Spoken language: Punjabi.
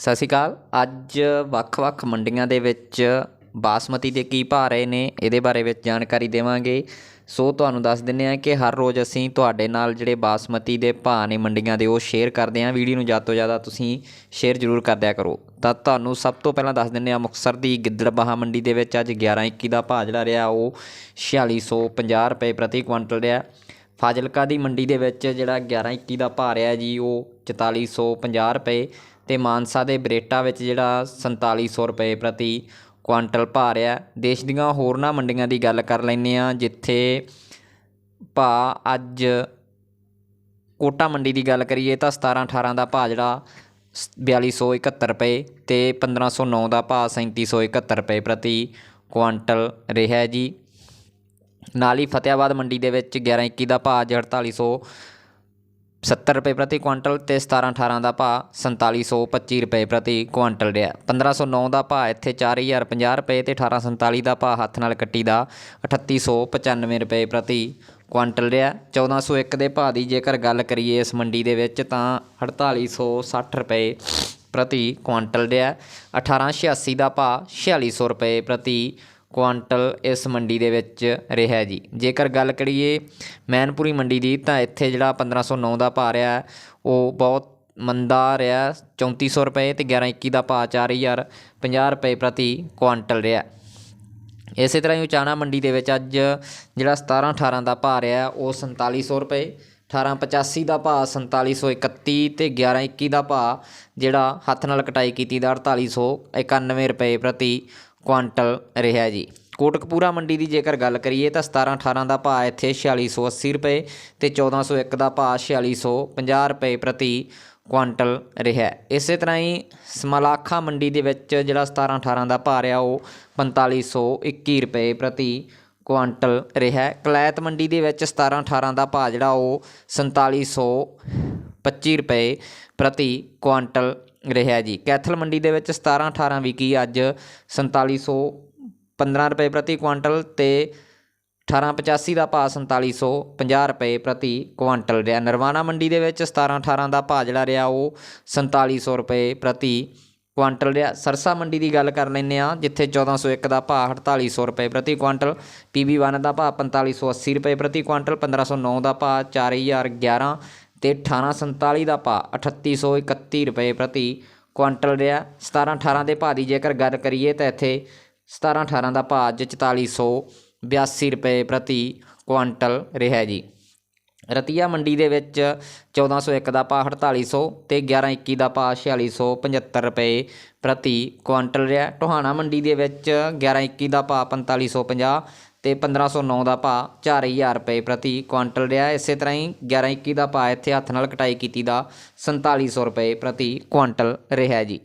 ਸਤਿ ਸ਼੍ਰੀ ਅਕਾਲ। ਅੱਜ ਵੱਖ-ਵੱਖ ਮੰਡੀਆਂ ਦੇ ਵਿੱਚ ਬਾਸਮਤੀ ਦੇ ਕੀ ਭਾਅ ਰਹੇ ਨੇ, ਇਹਦੇ ਬਾਰੇ ਵਿੱਚ ਜਾਣਕਾਰੀ ਦੇਵਾਂਗੇ। ਸੋ ਤੁਹਾਨੂੰ ਦੱਸ ਦਿੰਦੇ ਹਾਂ ਕਿ ਹਰ ਰੋਜ਼ ਅਸੀਂ ਤੁਹਾਡੇ ਨਾਲ ਜਿਹੜੇ ਬਾਸਮਤੀ ਦੇ ਭਾਅ ਨੇ ਮੰਡੀਆਂ ਦੇ, ਉਹ ਸ਼ੇਅਰ ਕਰਦੇ ਹਾਂ। ਵੀਡੀਓ ਨੂੰ ਜ਼ਿਆਦਾ ਤੋਂ ਜ਼ਿਆਦਾ ਤੁਸੀਂ ਸ਼ੇਅਰ ਜ਼ਰੂਰ ਕਰਦਿਆ ਕਰੋ। ਤਾਂ ਤੁਹਾਨੂੰ ਸਭ ਤੋਂ ਪਹਿਲਾਂ ਦੱਸ ਦਿੰਦੇ ਹਾਂ, ਮੁਕਤਸਰ ਦੀ ਗਿੱਦੜਬਾਹਾ ਮੰਡੀ ਦੇ ਵਿੱਚ ਅੱਜ 11-21 ਦਾ ਭਾਅ ਜਿਹੜਾ ਰਿਹਾ, ਉਹ 4650 ਰੁਪਏ ਪ੍ਰਤੀ ਕੁਇੰਟਲ ਰਿਹਾ। ਫਾਜ਼ਿਲਕਾ ਦੀ ਮੰਡੀ ਦੇ ਵਿੱਚ ਜਿਹੜਾ 11-21 ਦਾ ਭਾਅ ਰਿਹਾ ਜੀ, ਉਹ 4450 ਰੁਪਏ ਤੇ ਮਾਨਸਾ ਦੇ ਬਰੇਟਾ ਵਿੱਚ ਜਿਹੜਾ 4700 ਰੁਪਏ ਪ੍ਰਤੀ ਕੁਆਂਟਲ ਭਾਅ ਰਿਹਾ। ਦੇਸ਼ ਦੀਆਂ ਹੋਰਨਾਂ ਮੰਡੀਆਂ ਦੀ ਗੱਲ ਕਰ ਲੈਂਦੇ ਆ ਜਿੱਥੇ ਭਾਅ ਅੱਜ ਕੋਟਾ ਮੰਡੀ ਦੀ ਗੱਲ ਕਰੀਏ ਤਾਂ 17 18 ਦਾ ਭਾਅ ਜਿਹੜਾ 4271 ਰੁਪਏ ਤੇ 1509 ਦਾ ਭਾਅ 3771 ਰੁਪਏ ਪ੍ਰਤੀ ਕੁਆਂਟਲ ਰਿਹਾ ਜੀ। ਨਾਲ ਹੀ ਫਤਿਆਬਾਦ ਮੰਡੀ ਦੇ ਵਿੱਚ 1121 ਦਾ ਭਾਅ 4800 70 ਰੁਪਏ ਪ੍ਰਤੀ ਕੁਇੰਟਲ ਤੇ 17 18 ਦਾ ਭਾਅ 4725 ਰੁਪਏ ਪ੍ਰਤੀ ਕੁਇੰਟਲ ਰਿਹਾ। 1509 ਦਾ ਭਾਅ ਇੱਥੇ 4050 ਰੁਪਏ ਤੇ 1847 ਦਾ ਭਾਅ ਹੱਥ ਨਾਲ ਕੱਟੀ ਦਾ 3895 ਰੁਪਏ ਪ੍ਰਤੀ ਕੁਇੰਟਲ ਰਿਹਾ। 1401 ਦੇ ਭਾਅ ਦੀ ਜੇਕਰ ਗੱਲ ਕਰੀਏ ਇਸ ਮੰਡੀ ਦੇ ਵਿੱਚ ਤਾਂ 4860 ਰੁਪਏ ਪ੍ਰਤੀ ਕੁਇੰਟਲ ਰਿਹਾ। 1886 ਦਾ ਭਾਅ 4600 ਰੁਪਏ ਪ੍ਰਤੀ ਕੁਆਂਟਲ ਇਸ ਮੰਡੀ ਦੇ ਵਿੱਚ ਰਿਹਾ ਜੀ। ਜੇਕਰ ਗੱਲ ਕਰੀਏ ਮੈਨਪੁਰੀ ਮੰਡੀ ਦੀ, ਤਾਂ ਇੱਥੇ ਜਿਹੜਾ 1509 ਦਾ ਭਾਅ ਰਿਹਾ, ਉਹ ਬਹੁਤ ਮੰਦਾ ਰਿਹਾ। 3400 ਰੁਪਏ ਤੇ 1121 ਦਾ ਭਾਅ 4050 ਰੁਪਏ ਪ੍ਰਤੀ ਕੁਆਂਟਲ ਰਿਹਾ। ਇਸੇ ਤਰ੍ਹਾਂ ਹੀ ਉਚਾਣਾ ਮੰਡੀ ਦੇ ਵਿੱਚ ਅੱਜ ਜਿਹੜਾ 17 18 ਦਾ ਭਾਅ ਰਿਹਾ, ਉਹ 4700 ਰੁਪਏ 1885 ਦਾ ਭਾਅ 4731 ਤੇ 1121 ਦਾ ਭਾਅ ਜਿਹੜਾ ਹੱਥ ਨਾਲ ਕਟਾਈ ਕੀਤੀ ਦਾ 4891 ਰੁਪਏ ਪ੍ਰਤੀ ਕੁਆਂਟਲ ਰਿਹਾ ਜੀ। ਕੋਟਕਪੂਰਾ ਮੰਡੀ ਦੀ ਜੇਕਰ ਗੱਲ ਕਰੀਏ ਤਾਂ 17 18 ਦਾ ਭਾਅ ਇੱਥੇ 4680 ਰੁਪਏ ਤੇ 1401 ਦਾ ਭਾਅ 4650 ਰੁਪਏ ਪ੍ਰਤੀ ਕੁਆਂਟਲ ਰਿਹਾ ਇਸੇ ਤਰ੍ਹਾਂ ਹੀ ਸਮਲਾਖਾ ਮੰਡੀ ਦੇ ਵਿੱਚ ਜਿਹੜਾ 17 18 ਦਾ ਭਾਅ ਰਿਹਾ, ਉਹ 4521 ਰੁਪਏ ਪ੍ਰਤੀ ਕੁਆਂਟਲ ਰਿਹਾ ਕਲੈਤ ਮੰਡੀ ਦੇ ਵਿੱਚ 17 18 ਦਾ ਭਾਅ ਜਿਹੜਾ, ਉਹ 4725 ਰੁਪਏ ਪ੍ਰਤੀ ਕੁਆਂਟਲ ਰਿਹਾ ਜੀ। ਕੈਥਲ ਮੰਡੀ ਦੇ ਵਿੱਚ 17 18 ਵਿਕੀ ਅੱਜ 4715 ਰੁਪਏ ਪ੍ਰਤੀ ਕੁਆਂਟਲ ਤੇ 1885 ਦਾ ਭਾਅ 4750 ਰੁਪਏ ਪ੍ਰਤੀ ਕੁਆਂਟਲ ਰਿਹਾ ਨਰਵਾਣਾ ਮੰਡੀ ਦੇ ਵਿੱਚ 17 18 ਦਾ ਭਾਅ ਜਿਹੜਾ ਰਿਹਾ ਉਹ 4700 ਰੁਪਏ ਪ੍ਰਤੀ ਕੁਆਂਟਲ ਰਿਹਾ। ਸਰਸਾ ਮੰਡੀ ਦੀ ਗੱਲ ਕਰ ਲੈਂਦੇ ਆ ਜਿੱਥੇ 1401 ਦਾ ਭਾਅ 4800 ਰੁਪਏ ਪ੍ਰਤੀ ਕੁਆਂਟਲ PB1 ਦਾ ਭਾਅ 4580 ਰੁਪਏ ਪ੍ਰਤੀ ਕੁਆਂਟਲ 1509 ਦਾ ਭਾਅ 4011 ਤੇ 1847 ਦਾ ਭਾਅ 3831 ਰੁਪਏ ਪ੍ਰਤੀ ਕੁਇੰਟਲ ਰਿਹਾ। 17 18 ਦੇ ਭਾਅ ਦੀ ਜੇਕਰ ਗੱਲ ਕਰੀਏ ਤਾਂ ਇੱਥੇ 17 18 ਦਾ ਭਾਅ ਅੱਜ 4482 ਰੁਪਏ ਪ੍ਰਤੀ ਕੁਆਂਟਲ ਰਿਹਾ ਜੀ। ਰਤੀਆ ਮੰਡੀ ਦੇ ਵਿੱਚ 1401 ਦਾ ਭਾਅ 4800 ਤੇ 1121 ਦਾ ਭਾਅ 4675 ਰੁਪਏ ਪ੍ਰਤੀ ਕੁਆਂਟਲ ਰਿਹਾ। ਟੋਹਾਣਾ ਮੰਡੀ ਦੇ ਵਿੱਚ 1121 ਦਾ ਭਾਅ 4550 ਤੇ 1509 ਦਾ ਭਾਅ 4000 ਰੁਪਏ ਪ੍ਰਤੀ ਕੁਆਂਟਲ ਰਿਹਾ। ਇਸੇ ਤਰ੍ਹਾਂ ਹੀ 1121 ਦਾ ਭਾਅ ਇੱਥੇ ਹੱਥ ਨਾਲ ਕਟਾਈ ਕੀਤੀ ਦਾ 4700 ਰੁਪਏ ਪ੍ਰਤੀ ਕੁਆਂਟਲ ਰਿਹਾ ਜੀ।